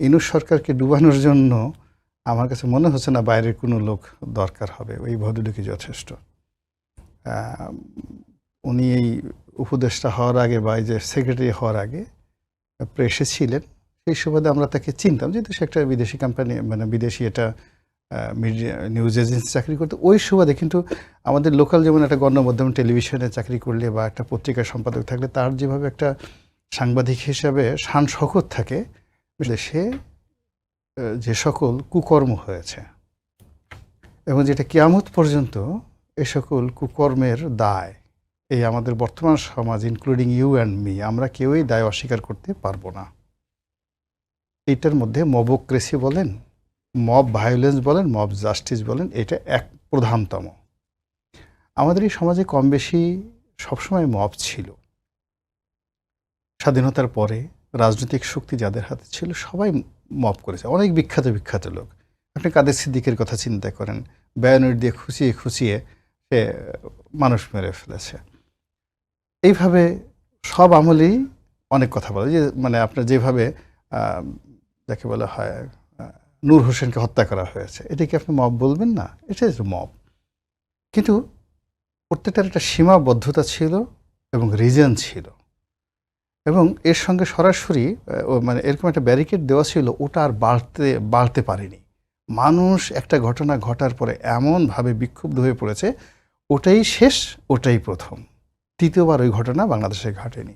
ইনুস সরকারকে ডুবানোর জন্য আমার কাছে মনে হচ্ছে না বাইরের কোনো লোক দরকার হবে। ওই ভদ্রলোকই যথেষ্ট। উনি এই উপদেষ্টা হওয়ার আগে বা এই যে সেক্রেটারি হওয়ার আগে প্রেসে ছিলেন। সেই সুবাদে আমরা তাকে চিনতাম, যেহেতু সে একটা বিদেশি কোম্পানি মানে বিদেশি এটা মিডিয়া নিউজ এজেন্সি চাকরি করতে। ওই সুবাদে কিন্তু আমাদের লোকাল যেমন একটা গণমাধ্যম টেলিভিশনে চাকরি করলে বা একটা পত্রিকার সম্পাদক থাকলে তার যেভাবে একটা সাংবাদিক হিসাবে শান শকত থাকে দেশে যে সকল কুকর্ম হয়েছে এবং যেটা কিয়ামত পর্যন্ত এ সকল কুকর্মের দায়, এই আমাদের বর্তমান সমাজ ইনক্লুডিং ইউ অ্যান্ড মি আমরা কেউই দায় অস্বীকার করতে পারব না। এটার মধ্যে মবোক্রেসি বলেন, মব ভায়োলেন্স বলেন, মব জাস্টিস বলেন, এটা এক প্রধানতম। আমাদের এই সমাজে কম বেশি সবসময় মব ছিল। স্বাধীনতার পরে রাজনৈতিক শক্তি যাদের হাতে ছিল, সবাই মব করেছে। অনেক বিখ্যাত বিখ্যাত লোক। আপনি কাদের সিদ্দিকের কথা চিন্তা করেন? ব্যানর দিয়ে খুঁচিয়ে খুঁচিয়ে সে মানুষ মেরে ফেলেছে। এইভাবে সব আমলেই অনেক কথা বলে। যে মানে আপনার যেভাবে যাকে বলা হয় নূর হোসেনকে হত্যা করা হয়েছে এটাকে আপনি মব বলবেন? না এটা মব। কিন্তু প্রত্যেকটার একটা সীমাবদ্ধতা ছিল এবং রিজন ছিল। এবং এর সঙ্গে সরাসরি মানে এরকম একটা ব্যারিকেড দেওয়া ছিল, ওটা আর বাড়তে বাড়তে পারেনি। মানুষ একটা ঘটনা ঘটার পরে এমনভাবে বিক্ষুব্ধ হয়ে পড়েছে, ওটাই শেষ, ওটাই প্রথম। তৃতীয়বার ওই ঘটনা বাংলাদেশে ঘটেনি।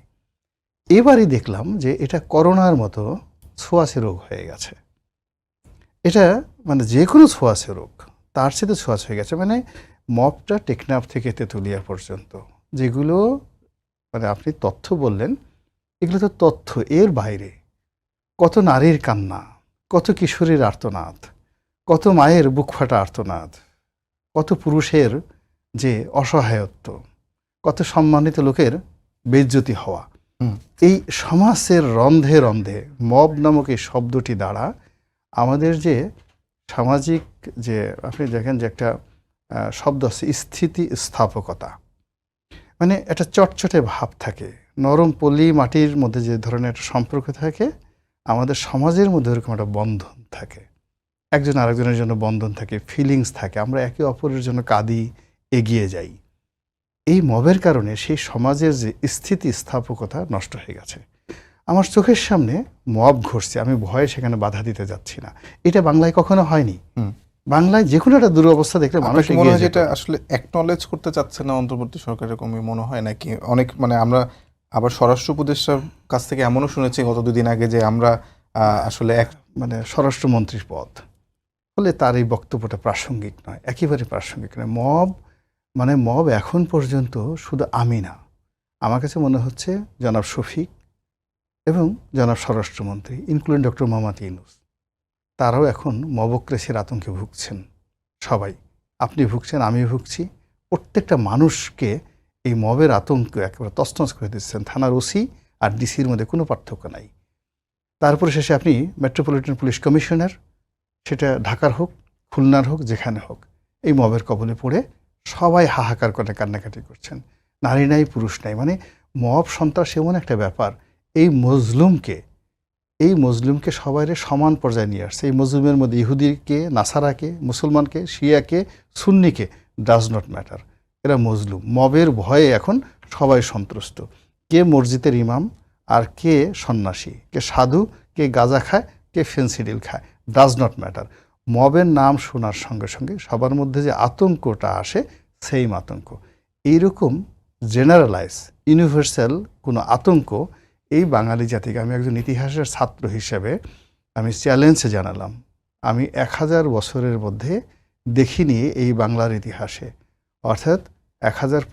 এবারই দেখলাম যে এটা করোনার মতো ছোঁয়াচে রোগ হয়ে গেছে। এটা মানে যে কোনো ছোঁয়াচে রোগ, তার সাথে ছোঁয়াচে হয়ে গেছে। মানে মপটা টেকনাফ থেকে তেঁতুলিয়া পর্যন্ত, যেগুলো মানে আপনি তথ্য বললেন এগুলো তো তথ্য এর বাইরে। কত নারীর কান্না কত কিশোরীর আর্তনাদ কত মায়ের বুক ফাটা আর্তনাদ কত পুরুষের যে অসহায়ত্ব কত সম্মানিত লোকের বেজ্জতি হওয়া। এই সমাজের রন্ধে রন্ধে মব নামক এই শব্দটি দ্বারা আমাদের যে সামাজিক যে আপনি দেখেন যে একটা শব্দ আছে স্থিতি স্থাপকতা মানে একটা চটচটে ভাব থাকে। নরম পলি মাটির মধ্যে যে ধরনের একটা সম্পর্ক থাকে আমাদের সমাজের মধ্যে এরকম একটা বন্ধন থাকে। একজন আরেকজনের জন্য বন্ধন থাকে ফিলিংস থাকে আমরা একে অপরের জন্য কাঁদি এগিয়ে যাই। এই মবের কারণে সেই সমাজের যে স্থিতি স্থাপকতা নষ্ট হয়ে গেছে। আমার চোখের সামনে মব ঘটছে আমি ভয়ে সেখানে বাধা দিতে যাচ্ছি না। এটা বাংলায় কখনো হয়নি। বাংলায় যে কোনো একটা দুরবস্থা দেখলে মানুষ মনে এগিয়ে হয় যে যেত। এটা আসলে একনলেজ করতে চাচ্ছে না অন্তর্বর্তী সরকারের এরকমই মনে হয় নাকি? অনেক মানে আমরা আবার স্বরাষ্ট্র উপদেষ্টার কাছ থেকে এমনও শুনেছি গত দুদিন আগে যে আমরা আসলে এক মানে স্বরাষ্ট্রমন্ত্রীর পদ। ফলে তার এই বক্তব্যটা প্রাসঙ্গিক নয়, একেবারে প্রাসঙ্গিক নয়। মব মানে মব এখন পর্যন্ত শুধু আমি না, আমার কাছে মনে হচ্ছে জনাব শফিক এবং জনাব স্বরাষ্ট্রমন্ত্রী ইনক্লুডিং ডক্টর মোহাম্মদ ইউনুস, তারাও এখন মবক্রেসের আতঙ্কে ভুগছেন। সবাই, আপনি ভুগছেন আমি ভুগছি। প্রত্যেকটা মানুষকে এই মবের আতঙ্ক একেবারে তছনছ করে দিচ্ছেন থানার ওসি আর ডিসির মধ্যে কোনো পার্থক্য নাই। তারপরে শেষে আপনি মেট্রোপলিটন পুলিশ কমিশনার, সেটা ঢাকার হোক, খুলনার হোক, যেখানে হোক, এই মবের কবলে পড়ে সবাই হাহাকার করে কান্নাকাটি করছেন। নারী নাই, পুরুষ নাই মানে মব সন্ত্রাস এমন একটা ব্যাপার, এই মজলুমকে এই মজলুমকে সবাই সমান পর্যায়ে নিয়ে আসছে। এই মজলুমের মধ্যে ইহুদিকে, নাসারাকে, মুসলমানকে, শিয়াকে, সুন্নিকে ডাজ নট ম্যাটার এরা মজলুম। মবের ভয়ে এখন সবাই সন্ত্রস্ত কে মসজিদের ইমাম আর কে সন্ন্যাসী? কে সাধু, কে গাঁজা খায়, কে ফেন্সিডিল খায়? ডাজ নট ম্যাটার মবের নাম শোনার সঙ্গে সঙ্গে সবার মধ্যে যে আতঙ্কটা আসে সেই আতঙ্ক। এইরকম জেনারেলাইজ ইউনিভার্সাল কোনো আতঙ্ক এই বাঙালি জাতিকে আমি একজন ইতিহাসের ছাত্র হিসেবে আমি চ্যালেঞ্জে জানালাম। আমি এক হাজার বছরের মধ্যে দেখিনি এই বাংলার ইতিহাসে। অর্থাৎ এক হাজার